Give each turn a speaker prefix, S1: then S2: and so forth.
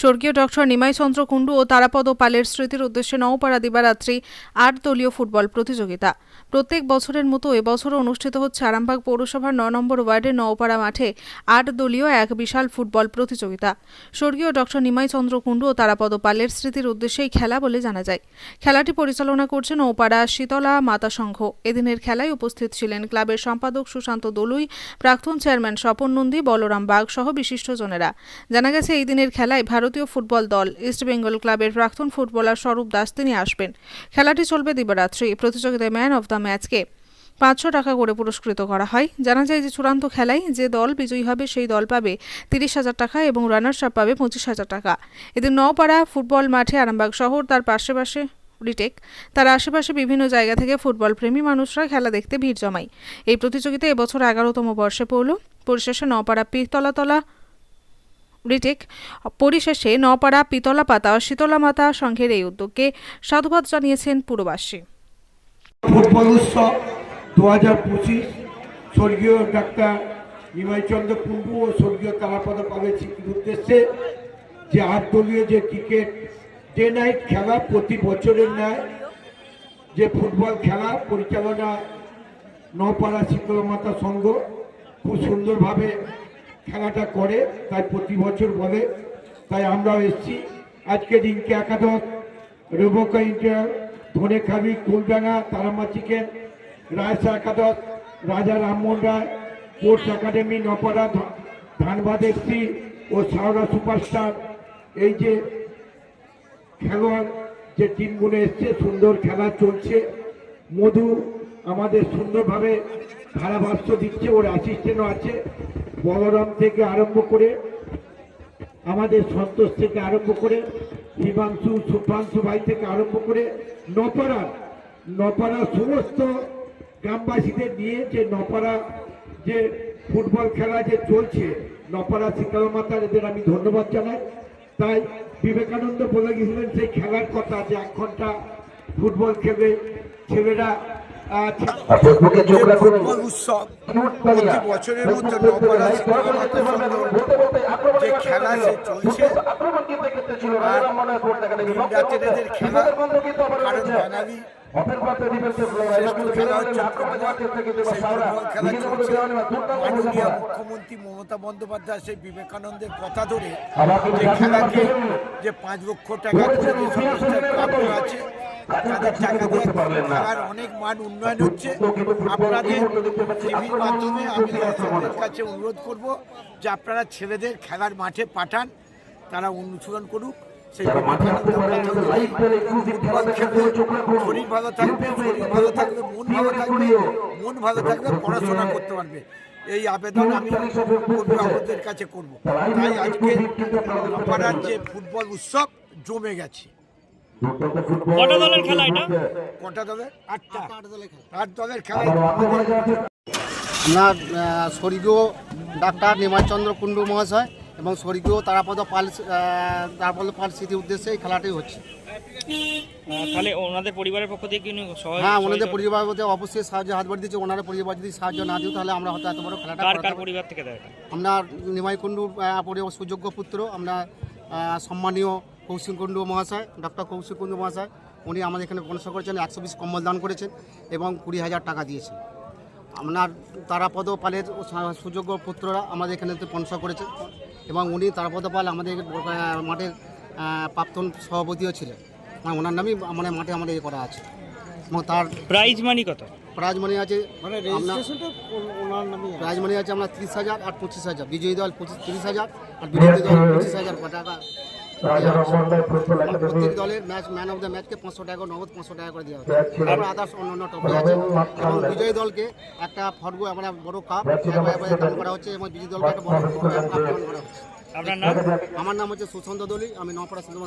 S1: স্বর্গীয় ডক্টর নিমাই চন্দ্র কুণ্ডু ও তারাপদ পালের স্মৃতির উদ্দেশ্যে নওপাড়া দিবারাত্রি আট দলীয় ফুটবল প্রতিযোগিতা। প্রত্যেক বছরের মতো এবছরও অনুষ্ঠিত হচ্ছে আরামবাগ পৌরসভার ন নম্বর ওয়ার্ডের নওপাড়া মাঠে আট দলীয় এক বিশাল ফুটবল প্রতিযোগিতা। স্বর্গীয় ডক্টর নিমাই চন্দ্র কুণ্ডু ও তারাপদ পালের স্মৃতির উদ্দেশ্যেই খেলা বলে জানা যায়। খেলাটি পরিচালনা করছে নৌপাড়া শীতলা মাতা সংঘ। এদিনের খেলায় উপস্থিত ছিলেন ক্লাবের সম্পাদক সুশান্ত দলুই, প্রাক্তন চেয়ারম্যান স্বপন নন্দী, বলরাম বাগ সহ বিশিষ্টজনেরা। জানা গেছে, এই দিনের খেলায় ভারতীয় ফুটবল দল ইস্টবেঙ্গল ক্লাবের প্রাক্তন ফুটবলার স্বরূপ দাস তিনি আসবেন। খেলাটি চলবে দিবারাত্রি, প্রতিযোগিতায় ম্যান অব দ্য ম্যাচকে পাঁচশো টাকা করে পুরস্কৃত করা হয়। জানা যায় যে চূড়ান্ত খেলায় যে দল বিজয়ী হবে সেই দল পাবে তিরিশ হাজার টাকা এবং রানার্স আপ পাবে পঁচিশ হাজার টাকা। এদিন নওপাড়া ফুটবল মাঠে আরামবাগ শহর, তার পাশে পাশে রিটেক, তার আশেপাশে বিভিন্ন জায়গা থেকে ফুটবল প্রেমী মানুষরা খেলা দেখতে ভিড় জমায়। এই প্রতিযোগিতা এবছর এগারোতম বর্ষে পড়ল। পরিশেষে নওপাড়া পিতলাতলা রিটেক পরিশেষে নপাড়া পিতলা পাতা শীতলা মাতা সংঘের এই উদ্যোগকে সাধুবাদ জানিয়েছেন পুরবাসী।
S2: ফুটবল উৎসব দু হাজার পঁচিশ, স্বর্গীয় ডাক্তার নিমাইচন্দ্র কুণ্ডু ও স্বর্গীয় তারাপদ স্মৃতির উদ্দেশ্যে যে আট দলীয় যে ক্রিকেট ডে নাইট খেলা প্রতি বছরের ন্যায়, যে ফুটবল খেলা পরিচালনা নপাড়া শীতলমাতা সংঘ খুব সুন্দরভাবে খেলাটা করে, তাই প্রতি বছর বলে, তাই আমরাও এসেছি। আজকে দিনকে একাদশ রেবোকা ইন্টার, ধনেখালি, কুলডাঙ্গা, তারামা চিকেন, রায়সা একাদশ, রাজা রামমোহন রায়, স্পোর্টস একাডেমি, নপাড়া ধানবাদ এফসি ও সাউরা সুপারস্টার। এই যে খেলোয়াড়, যে টিমগুলো এসছে, সুন্দর খেলা চলছে। মধু আমাদের সুন্দরভাবে ধারাভাষ্য দিচ্ছে, ওর অ্যাসিস্ট্যান্টও আছে। বলরাম থেকে আরম্ভ করে, আমাদের সন্তোষ থেকে আরম্ভ করে, হিমাংশু সুপ্রাংশু ভাই থেকে আরম্ভ করে, নপাড়া নপাড়া সমস্ত গ্রামবাসীদের নিয়ে যে নপাড়া যে ফুটবল খেলা যে চলছে, নপাড়া শীতল মাতার এদের আমি ধন্যবাদ জানাই। তাই বিবেকানন্দ বলে গেছিলেন সেই খেলার কথা যে এক ঘণ্টা ফুটবল খেলে ছেলেরা
S3: উৎসব প্রতি বছরের যে খেলা সে চলছে। খেলা কারণ বাঙালি মাননীয় মুখ্যমন্ত্রী মমতা বন্দ্যোপাধ্যায় সেই বিবেকানন্দের কথা ধরে যে খেলাকে যে পাঁচ লক্ষ টাকা করে যে সমস্ত ক্লাবগুলো আছে তাদের টাকা দিয়ে খেলার অনেক মান উন্নয়ন হচ্ছে। আপনাদের টিভির মাধ্যমে আমি দর্শকদের কাছে অনুরোধ করব যে আপনারা ছেলেদের খেলার মাঠে পাঠান তারা অনুসরণ করুক। শরীর ভালো থাকবে শরীর ভালো থাকবে মন ভালো থাকবে মন ভালো থাকবে পড়াশোনা করতে পারবে। এই আবেদন আমি অভিভাবকদের কাছে করব। তাই আজকে পাড়ার যে ফুটবল উৎসব জমে গেছে
S4: কটা দলের খেলা এটা?
S3: কটা দলের? আটটা। আট দলের খেলা। আমাদের
S5: স্বর্গীয় ডাক্তার নিমাইচন্দ্র কুণ্ডু মহাশয় এবং স্বর্গীয় তারাপদ পাল তারাপদ পাল স্মৃতির উদ্দেশ্যে এই খেলাটাই হচ্ছে।
S4: তাহলে ওনাদের পরিবারের পক্ষ থেকে কি
S5: হ্যাঁ ওনাদের
S4: সহযোগিতা-
S5: পরিবার বলতে অবশ্যই সাহায্য হাত বাড়ি দিচ্ছে ওনারা পরিবার যদি সাহায্য না দিও তাহলে আমরা হয়তো এত বড় খেলাটা
S4: কার কার পরিবার থেকে দেয়
S5: আমরা নিমাই পরিবার সুযোগ্য পুত্র। আমরা সম্মানীয় কৌশিক কুণ্ডু মহাশয় ডক্টর কৌশিক কুণ্ডু মহাশয় উনি আমাদের এখানে স্পন্সর করেছেন একশো বিশ কম্বল দান করেছেন এবং কুড়ি হাজার টাকা দিয়েছেন। আপনার তারাপদ পালের সুযোগ্য পুত্ররা আমাদের এখানে স্পন্সর করেছে এবং উনি তারাপদ পাল আমাদের মাঠের প্রাক্তন সভাপতিও ছিলেন। মানে ওনার নামই মানে মাঠে আমাদের ইয়ে করা আছে। এবং তার
S4: প্রাইজ মানি কত?
S5: প্রাইজ মানি আছে আপনার প্রাইজ মানি আছে আমরা তিরিশ হাজার আর পঁচিশ হাজার। বিজয়ী দল পঁচিশ তিরিশ হাজার আর বিরোধী দল পঁচিশ হাজার। টাকা? প্রত্যেক দলের ম্যাচ ম্যান অফ দ্য ম্যাচকে পাঁচশো টাকা নগদ পাঁচশো টাকা করে দেওয়া হবে আদার্স অন্যান্য টপি আছে। এবং বিজয়ী দলকে একটা ফটবো আমরা বড় কাপ দান করা হচ্ছে এবং বিজয়ী দলকে একটা বড় কাপ দান করা হচ্ছে। আমার নাম হচ্ছে সুশান্ত দলি আমি নপাড়া সিনেমা